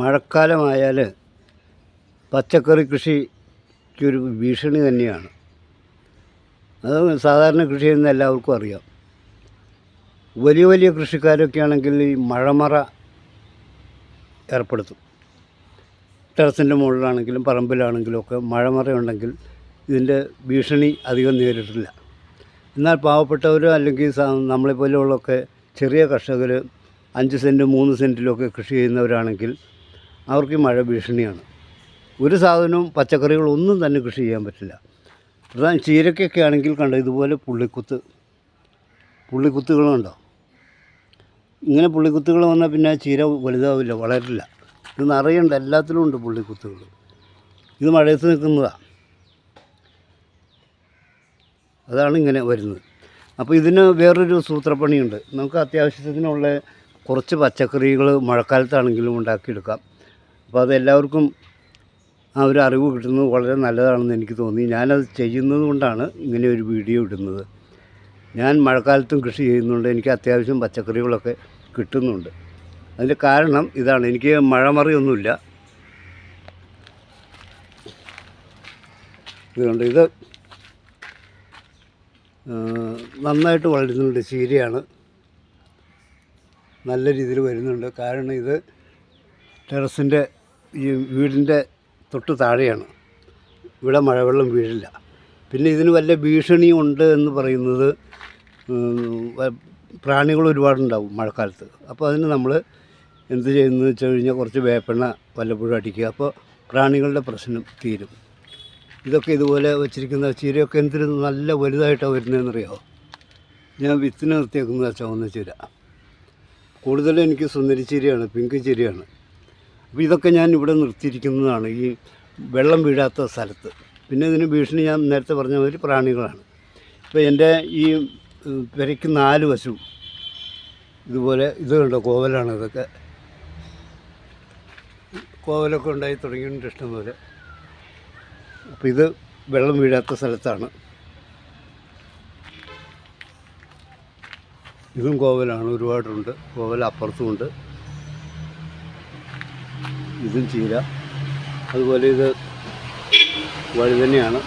മഴക്കാലമായാൽ പച്ചക്കറി കൃഷിക്കൊരു ഭീഷണി തന്നെയാണ്. അത് സാധാരണ കൃഷി ചെയ്യുന്ന എല്ലാവർക്കും അറിയാം. വലിയ വലിയ കൃഷിക്കാരൊക്കെ ആണെങ്കിൽ ഈ മഴമറ ഏർപ്പെടുത്തും. ടെറസിന്റെ മുകളിലാണെങ്കിലും പറമ്പിലാണെങ്കിലും ഒക്കെ മഴമറ ഉണ്ടെങ്കിൽ ഇതിന്റെ ഭീഷണി അധികം നേരിട്ടില്ല. എന്നാൽ പാവപ്പെട്ടവർ അല്ലെങ്കിൽ നമ്മളെപ്പോലെയുള്ളൊക്കെ ചെറിയ കർഷകർ അഞ്ച് സെന്റ് മൂന്ന് സെന്റിലൊക്കെ കൃഷി ചെയ്യുന്നവരാണെങ്കിൽ അവർക്ക് മഴ ഭീഷണിയാണ്. ഒരു സാധനവും പച്ചക്കറികളൊന്നും തന്നെ കൃഷി ചെയ്യാൻ പറ്റില്ല. പ്രധാന ചീരക്കൊക്കെ ആണെങ്കിൽ കണ്ടോ ഇതുപോലെ പുള്ളിക്കുത്ത്. പുള്ളിക്കുത്തുകളുണ്ടോ ഇങ്ങനെ പുള്ളിക്കുത്തുകൾ വന്നാൽ പിന്നെ ചീര വലുതാവില്ല വളരില്ല. ഇത് നിറയുണ്ട് എല്ലാത്തിലും ഉണ്ട് പുള്ളിക്കുത്തുകൾ. ഇത് മഴയത്ത് നിൽക്കുന്നതാണ് അതാണ് ഇങ്ങനെ വരുന്നത്. അപ്പോൾ ഇതിന് വേറൊരു സൂത്രപ്പണിയുണ്ട്. നമുക്ക് അത്യാവശ്യത്തിനുള്ള കുറച്ച് പച്ചക്കറികൾ മഴക്കാലത്താണെങ്കിലും ഉണ്ടാക്കിയെടുക്കാം. അപ്പോൾ അത് എല്ലാവർക്കും ആ ഒരു അറിവ് കിട്ടുന്നത് വളരെ നല്ലതാണെന്ന് എനിക്ക് തോന്നി. ഞാനത് ചെയ്യുന്നത് കൊണ്ടാണ് ഇങ്ങനെ ഒരു വീഡിയോ ഇടുന്നത്. ഞാൻ മഴക്കാലത്തും കൃഷി ചെയ്യുന്നുണ്ട്. എനിക്ക് അത്യാവശ്യം പച്ചക്കറികളൊക്കെ കിട്ടുന്നുണ്ട്. അതിന്റെ കാരണം ഇതാണ്. എനിക്ക് മഴമറിയൊന്നുമില്ല. ഇതുകൊണ്ട് ഇത് നന്നായിട്ട് വളരുന്നുണ്ട് ചീരയാണ്. നല്ല രീതിയിൽ വരുന്നുണ്ട്. കാരണം ഇത് ടെറസിന്റെ ഈ വീടിന്റെ തൊട്ട് താഴെയാണ്. ഇവിടെ മഴവെള്ളം വീഴില്ല. പിന്നെ ഇതിന് വല്ല ഭീഷണിയും ഉണ്ട് എന്ന് പറയുന്നത് പ്രാണികൾ ഒരുപാടുണ്ടാവും മഴക്കാലത്ത്. അപ്പോൾ അതിന് നമ്മൾ എന്ത് ചെയ്യുന്നത് വെച്ച് കഴിഞ്ഞാൽ കുറച്ച് വേപ്പെണ്ണ വല്ലപ്പോഴും അടിക്കുക. അപ്പോൾ പ്രാണികളുടെ പ്രശ്നം തീരും. ഇതൊക്കെ ഇതുപോലെ വെച്ചിരിക്കുന്ന ചീരയൊക്കെ എന്തൊരു നല്ല വലുതായിട്ടാണ് വരുന്നതെന്നറിയാമോ ഞാൻ വിത്തിന് നിർത്തിയേക്കുന്നത് ചുവന്ന ചീര. കൂടുതലും എനിക്ക് സുന്ദരി ചീരയാണ് പിങ്ക് ചീരയാണ്. അപ്പോൾ ഇതൊക്കെ ഞാൻ ഇവിടെ നിർത്തിയിരിക്കുന്നതാണ് ഈ വെള്ളം വീഴാത്ത സ്ഥലത്ത്. പിന്നെ ഇതിന് ഭീഷണി ഞാൻ നേരത്തെ പറഞ്ഞ മാതിരി പ്രാണികളാണ്. ഇപ്പോൾ എന്റെ ഈ പെരയ്ക്ക് നാല് വശവും ഇതുപോലെ ഇത് കണ്ടോ കോവലാണ് ഇതൊക്കെ. കോവലൊക്കെ ഉണ്ടായി തുടങ്ങിയിട്ടുണ്ട് ഇഷ്ടംപോലെ അപ്പോൾ ഇത് വെള്ളം വീഴാത്ത സ്ഥലത്താണ്. ഇതും കോവലാണ് ഒരുപാടുണ്ട്. കോവൽ അപ്പുറത്തുമുണ്ട് ഇതും ചീര. അതുപോലെ ഇത് വഴുതനെയാണ്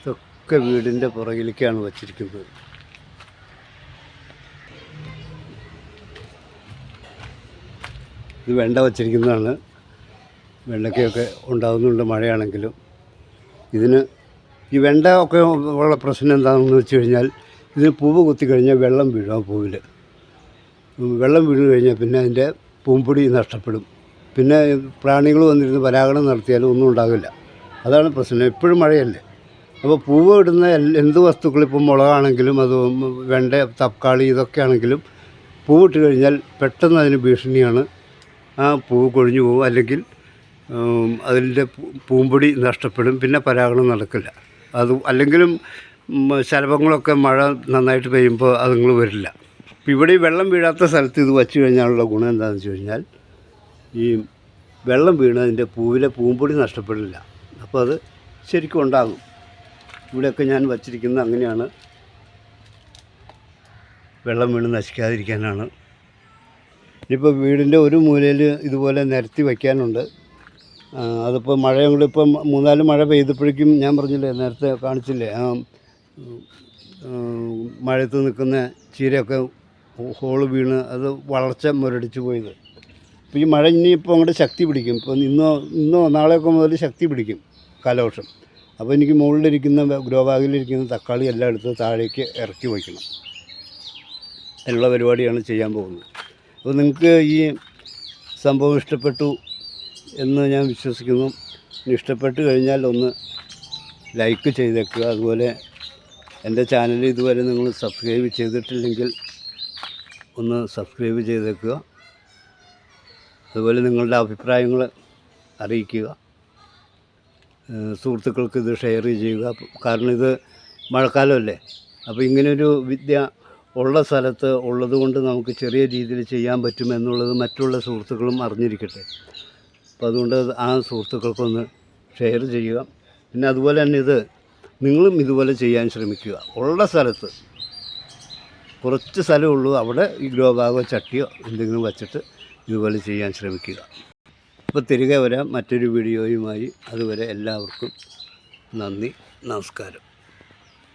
ഇതൊക്കെ വീടിന്റെ പുറകിലേക്കാണ് വച്ചിരിക്കുന്നത്. ഇത് വെണ്ട വച്ചിരിക്കുന്നതാണ്. വെണ്ടയ്ക്കൊക്കെ ഉണ്ടാകുന്നുണ്ട് മഴയാണെങ്കിലും. ഇതിന് ഈ വെണ്ട ഒക്കെ ഉള്ള പ്രശ്നം എന്താണെന്ന് വെച്ച് കഴിഞ്ഞാൽ ഇതിന് പൂവ് കുത്തി കഴിഞ്ഞാൽ വെള്ളം വീഴും ആ പൂവിൽ വെള്ളം വീണ് കഴിഞ്ഞാൽ പിന്നെ അതിന്റെ പൂമ്പൊടി നഷ്ടപ്പെടും. പിന്നെ പ്രാണികൾ വന്നിരുന്ന് പരാഗണം നടത്തിയാലും ഒന്നും ഉണ്ടാകില്ല അതാണ് പ്രശ്നം. എപ്പോഴും മഴയല്ലേ. അപ്പോൾ പൂവ് ഇടുന്ന എന്ത് വസ്തുക്കൾ ഇപ്പം മുളകാണെങ്കിലും അത് വെണ്ട തക്കാളി ഇതൊക്കെ ആണെങ്കിലും പൂവിട്ട് കഴിഞ്ഞാൽ പെട്ടെന്ന് അതിന് ഭീഷണിയാണ്. ആ പൂവ് കൊഴിഞ്ഞു പോകും. അല്ലെങ്കിൽ അതിന്റെ പൂമ്പൊടി നഷ്ടപ്പെടും. പിന്നെ പരാഗണം നടക്കില്ല. അത് അല്ലെങ്കിലും ശലഭങ്ങളൊക്കെ മഴ നന്നായിട്ട് പെയ്യുമ്പോൾ അതുങ്ങൾ വരില്ല. ഇപ്പം ഇവിടെ ഈ വെള്ളം വീഴാത്ത സ്ഥലത്ത് ഇത് വച്ചു കഴിഞ്ഞാലുള്ള ഗുണം എന്താണെന്ന് വെച്ച് കഴിഞ്ഞാൽ ഈ വെള്ളം വീണ് അതിന്റെ പൂവിലെ പൂമ്പൊടി നഷ്ടപ്പെടില്ല. അപ്പോൾ അത് ശരിക്കും ഉണ്ടാകും. ഇവിടെയൊക്കെ ഞാൻ വച്ചിരിക്കുന്നത് അങ്ങനെയാണ്. വെള്ളം വീണ് നശിക്കാതിരിക്കാനാണ്. ഇനിയിപ്പോൾ വീടിന്റെ ഒരു മൂലയിൽ ഇതുപോലെ നിരത്തി വയ്ക്കാനുണ്ട്. അതിപ്പോൾ മഴയും കൂടി ഇപ്പം മൂന്നാൽ മഴ പെയ്തപ്പോഴേക്കും ഞാൻ പറഞ്ഞില്ലേ നേരത്തെ കാണിച്ചില്ലേ ആ മഴയത്ത് നിൽക്കുന്ന ചീരയൊക്കെ ഹോൾ വീണ് അത് വളർച്ച മുരടിച്ചു പോയത്. അപ്പോൾ ഈ മഴ ഇനിയിപ്പോൾ അങ്ങോട്ട് ശക്തി പിടിക്കും. ഇപ്പോൾ ഇന്നോ ഇന്നോ നാളെയൊക്കെ മുതൽ ശക്തി പിടിക്കും കാലവർഷം. അപ്പോൾ എനിക്ക് മുകളിലിരിക്കുന്ന ഗ്രോ ബാഗിലിരിക്കുന്ന തക്കാളി എല്ലാം എടുത്ത് താഴേക്ക് ഇറക്കി വയ്ക്കണം. ഉള്ള പരിപാടിയാണ് ചെയ്യാൻ പോകുന്നത്. അപ്പോൾ നിങ്ങൾക്ക് ഈ സംഭവം ഇഷ്ടപ്പെട്ടു എന്ന് ഞാൻ വിശ്വസിക്കുന്നു. ഇഷ്ടപ്പെട്ട് കഴിഞ്ഞാൽ ഒന്ന് ലൈക്ക് ചെയ്തേക്കുക. അതുപോലെ എന്റെ ചാനൽ ഇതുവരെ നിങ്ങൾ സബ്സ്ക്രൈബ് ചെയ്തിട്ടില്ലെങ്കിൽ ഒന്ന് സബ്സ്ക്രൈബ് ചെയ്തേക്കുക. അതുപോലെ നിങ്ങളുടെ അഭിപ്രായങ്ങൾ അറിയിക്കുക. സുഹൃത്തുക്കൾക്ക് ഇത് ഷെയർ ചെയ്യുക. കാരണം ഇത് മഴക്കാലമല്ലേ. അപ്പോൾ ഇങ്ങനൊരു വിദ്യ ഉള്ള സ്ഥലത്ത് ഉള്ളതുകൊണ്ട് നമുക്ക് ചെറിയ രീതിയിൽ ചെയ്യാൻ പറ്റുമെന്നുള്ളത് മറ്റുള്ള സുഹൃത്തുക്കളും അറിഞ്ഞിരിക്കട്ടെ. അപ്പോൾ അതുകൊണ്ട് ആ സുഹൃത്തുക്കൾക്കൊന്ന് ഷെയർ ചെയ്യുക. പിന്നെ അതുപോലെ തന്നെ ഇത് നിങ്ങളും ഇതുപോലെ ചെയ്യാൻ ശ്രമിക്കുക. ഉള്ള സ്ഥലത്ത് കുറച്ച് സ്ഥലമുള്ളൂ അവിടെ ഈ ഗ്രോ ബാഗോ ചട്ടിയോ എന്തെങ്കിലും വച്ചിട്ട് ഇതുപോലെ ചെയ്യാൻ ശ്രമിക്കുക. അപ്പോൾ തിരികെ വരാം. മറ്റൊരു വീഡിയോയുമായി അതുവരെ എല്ലാവർക്കും നന്ദി നമസ്കാരം.